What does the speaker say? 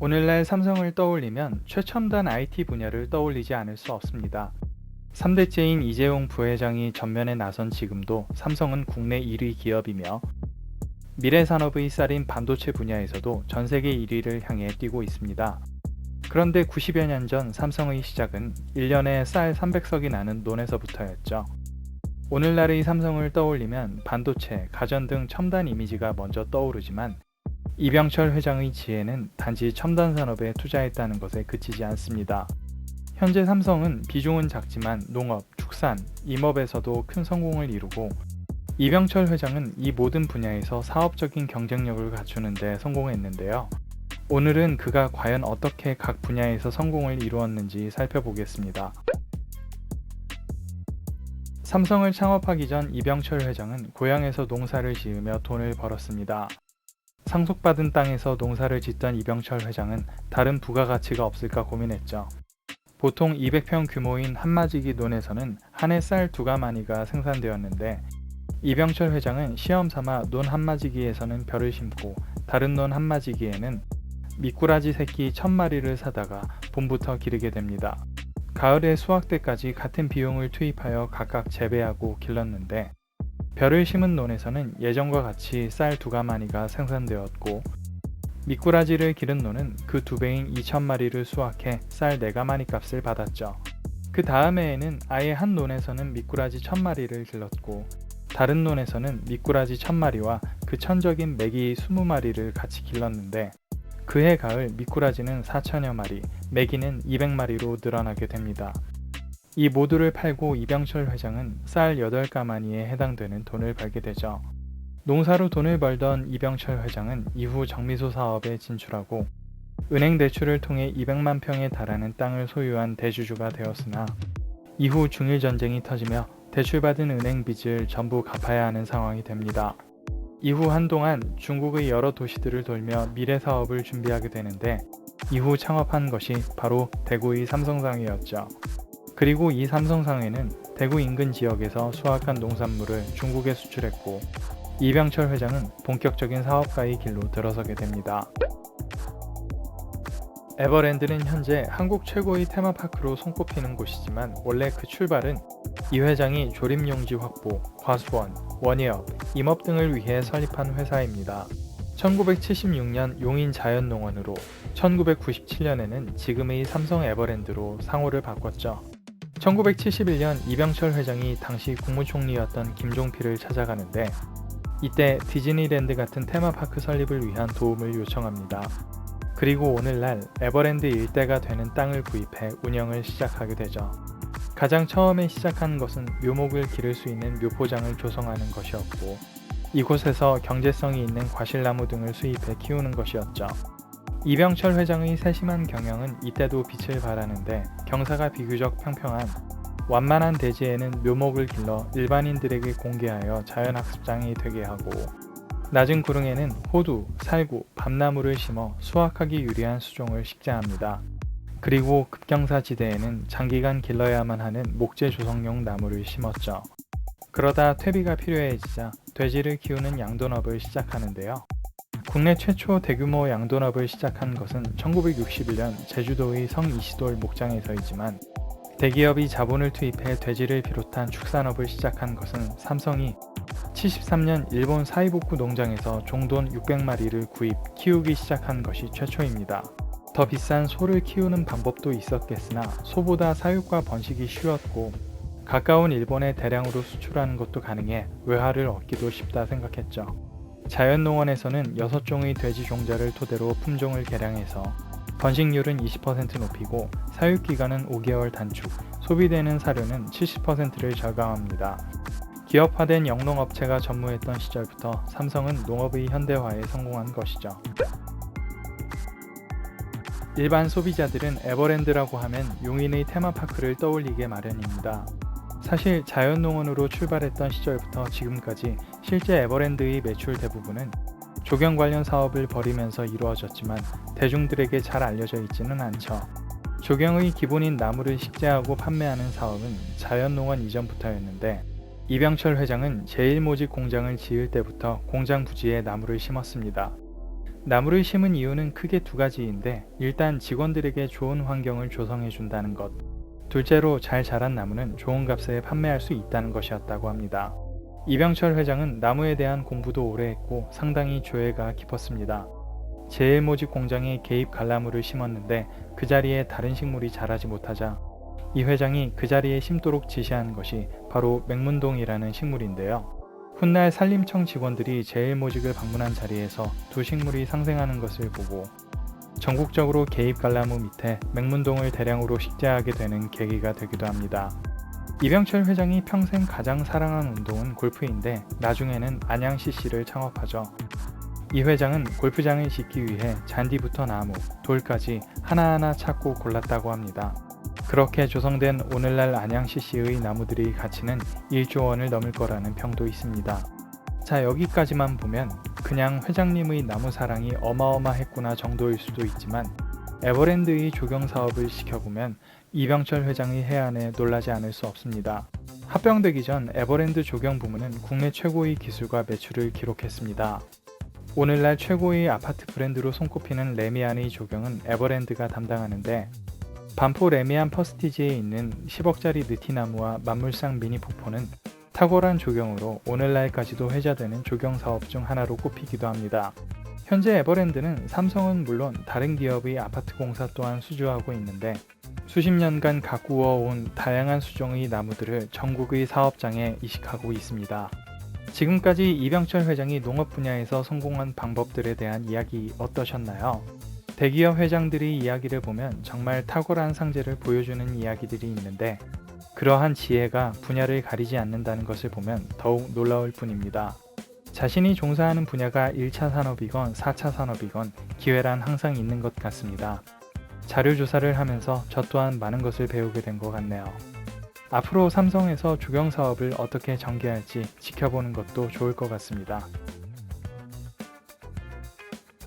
오늘날 삼성을 떠올리면 최첨단 IT 분야를 떠올리지 않을 수 없습니다. 3대째인 이재용 부회장이 전면에 나선 지금도 삼성은 국내 1위 기업이며 미래 산업의 쌀인 반도체 분야에서도 전 세계 1위를 향해 뛰고 있습니다. 그런데 90여 년 전 삼성의 시작은 1년에 쌀 300석이 나는 논에서부터였죠. 오늘날의 삼성을 떠올리면 반도체, 가전 등 첨단 이미지가 먼저 떠오르지만 이병철 회장의 지혜는 단지 첨단 산업에 투자했다는 것에 그치지 않습니다. 현재 삼성은 비중은 작지만 농업, 축산, 임업에서도 큰 성공을 이루고 이병철 회장은 이 모든 분야에서 사업적인 경쟁력을 갖추는 데 성공했는데요. 오늘은 그가 과연 어떻게 각 분야에서 성공을 이루었는지 살펴보겠습니다. 삼성을 창업하기 전 이병철 회장은 고향에서 농사를 지으며 돈을 벌었습니다. 상속받은 땅에서 농사를 짓던 이병철 회장은 다른 부가가치가 없을까 고민했죠. 보통 200평 규모인 한마지기 논에서는 한 해 쌀 두 가마니가 생산되었는데 이병철 회장은 시험 삼아 논 한마지기에서는 벼를 심고 다른 논 한마지기에는 미꾸라지 새끼 천 마리를 사다가 봄부터 기르게 됩니다. 가을에 수확 때까지 같은 비용을 투입하여 각각 재배하고 길렀는데 벼를 심은 논에서는 예전과 같이 쌀 두 가마니가 생산되었고 미꾸라지를 기른 논은 그 두 배인 2천 마리를 수확해 쌀 네 가마니 값을 받았죠. 그 다음 해에는 아예 한 논에서는 미꾸라지 천 마리를 길렀고 다른 논에서는 미꾸라지 천 마리와 그 천적인 메기 20마리를 같이 길렀는데 그해 가을 미꾸라지는 4천여 마리, 메기는 200마리로 늘어나게 됩니다. 이 모두를 팔고 이병철 회장은 쌀 8가마니에 해당되는 돈을 벌게 되죠. 농사로 돈을 벌던 이병철 회장은 이후 정미소 사업에 진출하고 은행 대출을 통해 200만 평에 달하는 땅을 소유한 대주주가 되었으나 이후 중일 전쟁이 터지며 대출받은 은행 빚을 전부 갚아야 하는 상황이 됩니다. 이후 한동안 중국의 여러 도시들을 돌며 미래 사업을 준비하게 되는데 이후 창업한 것이 바로 대구의 삼성상회였죠. 그리고 이 삼성상회는 대구 인근 지역에서 수확한 농산물을 중국에 수출했고 이병철 회장은 본격적인 사업가의 길로 들어서게 됩니다. 에버랜드는 현재 한국 최고의 테마파크로 손꼽히는 곳이지만 원래 그 출발은 이 회장이 조립용지 확보, 과수원, 원예업, 임업 등을 위해 설립한 회사입니다. 1976년 용인 자연농원으로 1997년에는 지금의 삼성 에버랜드로 상호를 바꿨죠. 1971년 이병철 회장이 당시 국무총리였던 김종필을 찾아가는데 이때 디즈니랜드 같은 테마파크 설립을 위한 도움을 요청합니다. 그리고 오늘날 에버랜드 일대가 되는 땅을 구입해 운영을 시작하게 되죠. 가장 처음에 시작한 것은 묘목을 기를 수 있는 묘포장을 조성하는 것이었고 이곳에서 경제성이 있는 과실나무 등을 수입해 키우는 것이었죠. 이병철 회장의 세심한 경영은 이때도 빛을 발하는데 경사가 비교적 평평한 완만한 대지에는 묘목을 길러 일반인들에게 공개하여 자연학습장이 되게 하고 낮은 구릉에는 호두, 살구, 밤나무를 심어 수확하기 유리한 수종을 식재합니다. 그리고 급경사 지대에는 장기간 길러야만 하는 목재 조성용 나무를 심었죠. 그러다 퇴비가 필요해지자 돼지를 키우는 양돈업을 시작하는데요. 국내 최초 대규모 양돈업을 시작한 것은 1961년 제주도의 성 이시돌 목장에서이지만 대기업이 자본을 투입해 돼지를 비롯한 축산업을 시작한 것은 삼성이 73년 일본 사이보쿠 농장에서 종돈 600마리를 구입 키우기 시작한 것이 최초입니다. 더 비싼 소를 키우는 방법도 있었겠으나 소보다 사육과 번식이 쉬웠고 가까운 일본에 대량으로 수출하는 것도 가능해 외화를 얻기도 쉽다 생각했죠. 자연농원에서는 6종의 돼지 종자를 토대로 품종을 개량해서 번식률은 20% 높이고 사육기간은 5개월 단축, 소비되는 사료는 70%를 절감합니다. 기업화된 영농업체가 전무했던 시절부터 삼성은 농업의 현대화에 성공한 것이죠. 일반 소비자들은 에버랜드라고 하면 용인의 테마파크를 떠올리게 마련입니다. 사실 자연농원으로 출발했던 시절부터 지금까지 실제 에버랜드의 매출 대부분은 조경 관련 사업을 벌이면서 이루어졌지만 대중들에게 잘 알려져 있지는 않죠. 조경의 기본인 나무를 식재하고 판매하는 사업은 자연농원 이전부터였는데 이병철 회장은 제1모직 공장을 지을 때부터 공장 부지에 나무를 심었습니다. 나무를 심은 이유는 크게 두 가지인데 일단 직원들에게 좋은 환경을 조성해 준다는 것. 둘째로 잘 자란 나무는 좋은 값에 판매할 수 있다는 것이었다고 합니다. 이병철 회장은 나무에 대한 공부도 오래 했고 상당히 조예가 깊었습니다. 제일모직 공장에 개입 갈나무를 심었는데 그 자리에 다른 식물이 자라지 못하자 이 회장이 그 자리에 심도록 지시한 것이 바로 맹문동이라는 식물인데요. 훗날 산림청 직원들이 제일모직을 방문한 자리에서 두 식물이 상생하는 것을 보고 전국적으로 개입 갈나무 밑에 맹문동을 대량으로 식재하게 되는 계기가 되기도 합니다. 이병철 회장이 평생 가장 사랑한 운동은 골프인데 나중에는 안양 CC를 창업하죠. 이 회장은 골프장을 짓기 위해 잔디부터 나무, 돌까지 하나하나 찾고 골랐다고 합니다. 그렇게 조성된 오늘날 안양 CC의 나무들의 가치는 1조 원을 넘을 거라는 평도 있습니다. 자, 여기까지만 보면 그냥 회장님의 나무 사랑이 어마어마했구나 정도일 수도 있지만 에버랜드의 조경 사업을 시켜보면 이병철 회장의 해안에 놀라지 않을 수 없습니다. 합병되기 전 에버랜드 조경 부문은 국내 최고의 기술과 매출을 기록했습니다. 오늘날 최고의 아파트 브랜드로 손꼽히는 레미안의 조경은 에버랜드가 담당하는데 반포 레미안 퍼스티지에 있는 10억짜리 느티나무와 만물상 미니 폭포는 탁월한 조경으로 오늘날까지도 회자되는 조경 사업 중 하나로 꼽히기도 합니다. 현재 에버랜드는 삼성은 물론 다른 기업의 아파트 공사 또한 수주하고 있는데 수십 년간 가꾸어 온 다양한 수종의 나무들을 전국의 사업장에 이식하고 있습니다. 지금까지 이병철 회장이 농업 분야에서 성공한 방법들에 대한 이야기 어떠셨나요? 대기업 회장들의 이야기를 보면 정말 탁월한 상제를 보여주는 이야기들이 있는데 그러한 지혜가 분야를 가리지 않는다는 것을 보면 더욱 놀라울 뿐입니다. 자신이 종사하는 분야가 1차 산업이건 4차 산업이건 기회란 항상 있는 것 같습니다. 자료 조사를 하면서 저 또한 많은 것을 배우게 된 것 같네요. 앞으로 삼성에서 조경 사업을 어떻게 전개할지 지켜보는 것도 좋을 것 같습니다.